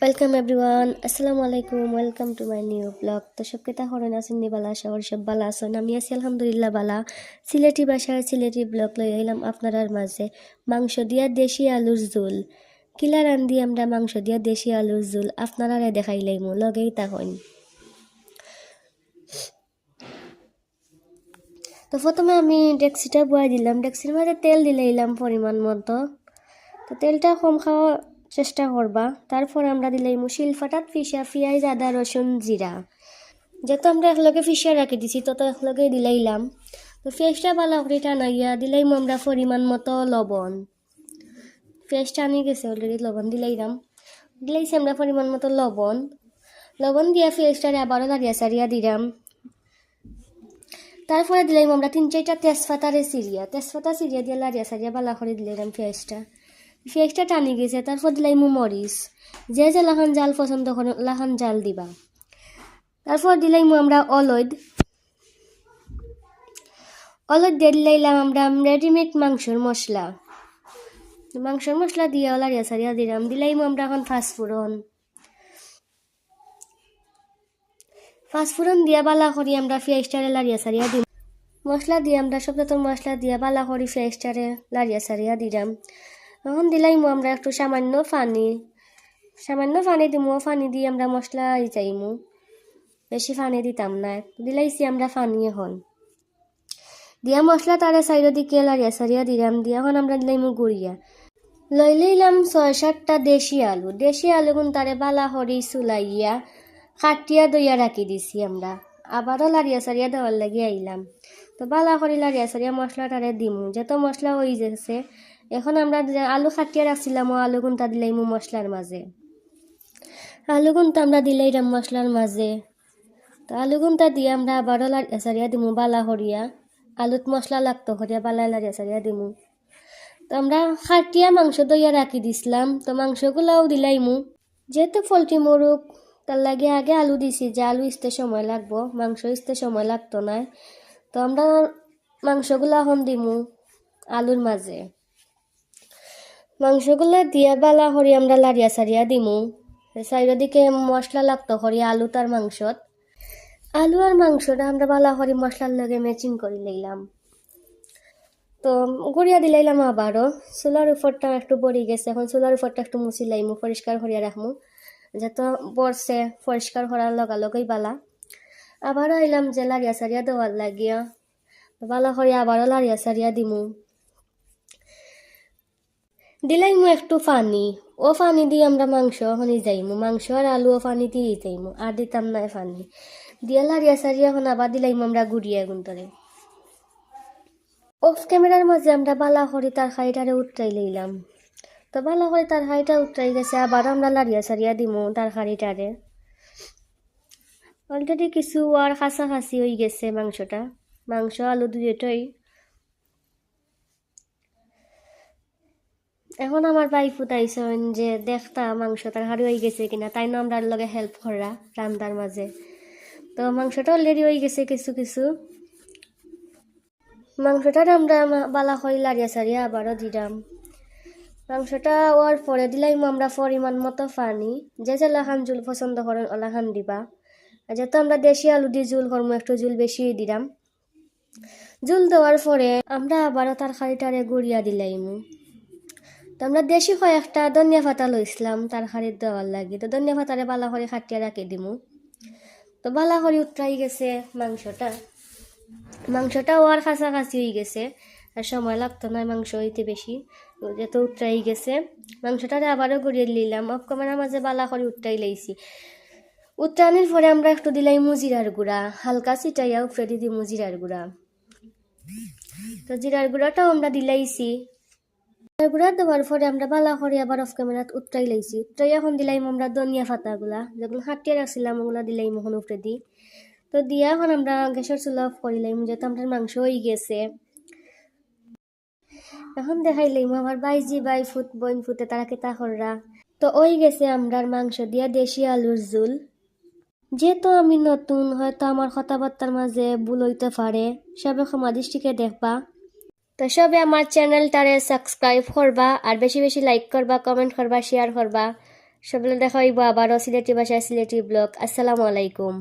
Welcome everyone আসসালামু আলাইকুম welcome to my new blog তো সব কেতা হরেন আছেন নি, বালা সবার সব বালা আছেন। আমি আছি আলহামদুলিল্লাহ বালা। সিলেটি ভাষার সিলেটি ব্লগ লই আইলাম আপনারার মাঝে। মাংস দিয়া দেশি আলুর জোল কিলা রান্ধি আমরা মাংস দিয়া দেশি আলুর জোল আপনারারে দেখাইলাইমু লগেই তখন তো প্রথমে আমি ডেক্সিটা বয়াই দিলাম। ডেক্সির মাঝে তেল দিলাইলাম পরিমাণ মতো। তো তেলটা কম খাওয়া চেষ্টা করবা। তারপর আমরা দিলাম শিল ফাটাত ফিসা পিঁয়াজ আদা রসুন জিরা। যেহেতু আমরা একলগে ফিসা রাখি দিছি তত একলগে দিলাইলাম। তো পেঁয়াজটা ভালো করে টানাইয়া দিলাইম আমরা পরিমাণ মতো লবণ। পেঁয়াজটা আনি গেছে অলরেডি লবণ দিলাইলাম। দিলাইছি আমরা পরিমাণ মতো লবণ। লবণ দিয়া পেঁয়াজটারে আবারও দাঁড়িয়া সারিয়া দিলাম। তারপরে দিলাম আমরা তিন চারটা তেজপাতারে সিরিয়া তেজপাতা সিরিয়া দিয়ে লাড়িয়া সারিয়া বালা করে দিলাম পেঁয়াজটা পেঁয়াজটা টানি গেছে, তারপর দিলাম মরিচ। যে যে লাহান জাল পছন্দ করে লাহান জাল দিবা। তারপর দিলাম আমরা অলদ অলদ দিয়ে দিলাম আমরা রেডিমেড মাংসর মশলা। মাংসর মশলা দিয়ে লাড়িয়া সারিয়া দিলাম। দিলাম আমরা এখন ফাঁসফুরন ফাঁসফুরন দিয়া বালা করি আমরা পেঁয়াজটারে লাড়িয়া সারিয়া দিই মশলা দিয়ে আমরা সব মশলা দিয়া বালা করি পেঁয়াজটারে লাড়িয়া সারিয়া দিলাম। এখন দিলাইমু আমরা একটু সামান্য পানি সামান্য পানি দিমু পানি দিয়ে আমরা মশলা যাইমু বেশি পানি দিতাম না। দিলাইছি আমরা পানি এখন। দিয়া মশলা তারে সাইড দিকে লাড়িয়া সারিয়া দিলাম। দিয়া এখন আমরা দিলাইমু গুড়িয়া। লই লইলাম ছয় সাতটা দেশি আলু। দেশি আলু গুণ তারে বালা হরি চুলাইয়া কাটিয়া দইয়া রাখি দিছি আমরা। আবারও লাড়িয়া সারিয়া দেওয়ার লাগি আইলাম। তো বালা করি লাড়িয়া সারিয়া মশলাটারে দিমু। যত মশলা হয়ে গেছে এখন আমরা আলু খাটিয়ে রাখছিলাম, ও আলু গুনটা দিলাইমু মশলার মাঝে। আলু গুনটা আমরা দিলাইলাম মশলার মাঝে। তো আলু গুনটা দিয়ে আমরা আবারও লাড়িয়া সারিয়া দিমু বালা হরিয়া। আলুত মশলা লাগতো, হরিয়া বালা লাড়িয়া সারিয়া দিমু। তো আমরা খাটিয়া মাংস দইয়া রাখি দিছিলাম। তো মাংসগুলাও দিলাইমু যেহেতু পোলট্রি মরুক তার লাগে আগে আলু দিছি, যে আলু ইসতে সময় লাগবো, মাংস ইসতে সময় লাগতো না তো আমরা মাংসগুলো এখন দিমু আলুর মাঝে। মাংসগুলো দিয়া বালা হরি আমরা লাড়িয়া সারিয়া দিমু। চারিদিকে মশলা লাগতো হরি আলু তার মাংসত। আলু আর মাংসটা আমরা বালা হরি মশলার লগে ম্যাচিং করে লইলাম। তো গড়িয়া দিলাইলাম আবারও। চুলার উপরটা একটু বড়ি গেছে, এখন চুলার উপরটা একটু মুছি লাইমু, পরিষ্কার করিয়া রাখমু। যত পড়ছে পরিষ্কার করার লগালগই বালা। আবারও আইলাম যে লাড়িয়া সারিয়া দেওয়ার লাগিয়া। বালা করিয়া আবারও লাড়িয়া সারিয়া দিমু। দিলাইমু একটু পানি ও পানি দিয়ে আমরা মাংস হনি যাইমু। মাংস আর আলু ও পানি দিয়ে যাইমু। আর দিতাম না পানি দিয়া লাড়িয়া সারিয়া এখন আবার দিলাইমু আমরা গুড়িয়া গুন্তরে অফ ক্যামেরার মাঝে আমরা বালা করি তার খাইটারে উঠটাই লইলাম। তো বালা করে তার হাইটা উঠটাই গেছে আবার আমরা লাড়িয়া সারিয়া দিমু তার হাড়িটারে। অলরেডি কিছু আর কাছাকাছি হয়ে গেছে মাংসটা। মাংস, আলু দুটোই এখন আমার ভাই ফুটাইছেন যে দেখতা মাংস তার হাড়ি হয়ে গেছে কিনা, তাই না আমরা লগে হেল্প করা রান্দার মাঝে। তো মাংসটা অলরেডি হয়ে গেছে কিছু কিছু। মাংসটা আমরা বালা করে লাড়িয়া সারিয়া আবারও দিলাম মাংসটা ওর পরে দিলাইম আমরা পরিমাণ মতো পানি। যে লাহান জুল পছন্দ করেন ওলাহান দিবা। যেহেতু আমরা দেশি আলু দিয়ে জুল করব একটু জুল বেশি দিলাম জুল দেওয়ার পরে আমরা আবারও তার খাড়িটারে গুড়িয়া দিলাইমু। তো আমরা দেশি একটা ধনিয়া পাতা লইছিলাম তার খাড়ির দেওয়ার লাগি। তো ধনিয়া পাতারে বালা করে খাটিয়া রাখি দিমু। তো বালা করে উতরাই গেছে মাংসটা। মাংসটা ওয়ার কাছাকাছি হয়ে গেছে, আর সময় লাগতো না মাংস হইতে বেশি। যত উতরাই গেছে, মাংসটারে আবারও গড়িয়ে নিলাম। অফ মাঝে বালা করে উতরাই লাইছি। উত্তরায়ণের পরে আমরা একটু দিলাই মুজিরার গুঁড়া, হালকা চিটাইয়া উপরে দিদি মুজিরার গুঁড়া। তো জিরার গুঁড়াটাও আমরা দিলাইছি। গুঁড়া দেওয়ার পরে আমরা বালা করে আবার অফ ক্যামেরাত উতরাই লাইছি। উতরাই এখন দিলাইম আমরা ধনিয়া পাতাগুলা যেগুলো হাটিয়ে রাখছিলাম, ওগুলা দিলাইম উপরে দি। তো দিয়া এখন আমরা গ্যাসের চুলা অফ করিলাম যেহেতু আমরা মাংস হয়ে গেছে। এখন দেখাইলাম আমার বাইজি বাই ফুট বইন ফুটে তারা কেতা তো ওই গেছে আমরার মাংস দিয়া দেশি আলুর জুল যেহেতু আমি নতুন, হয়তো আমার কথাবার্তার মাঝে ভুল হইতে পারে সবে ক্ষমা দৃষ্টিকে দেখবা। তো সবে আমার চ্যানেলটারে সাবস্ক্রাইব করবা, আর বেশি বেশি লাইক করবা কমেন্ট করবা শেয়ার করবা। সবলে দেখা আবারও সিলেটি ভাষায় সিলেটি ব্লগ। আসসালামু আলাইকুম।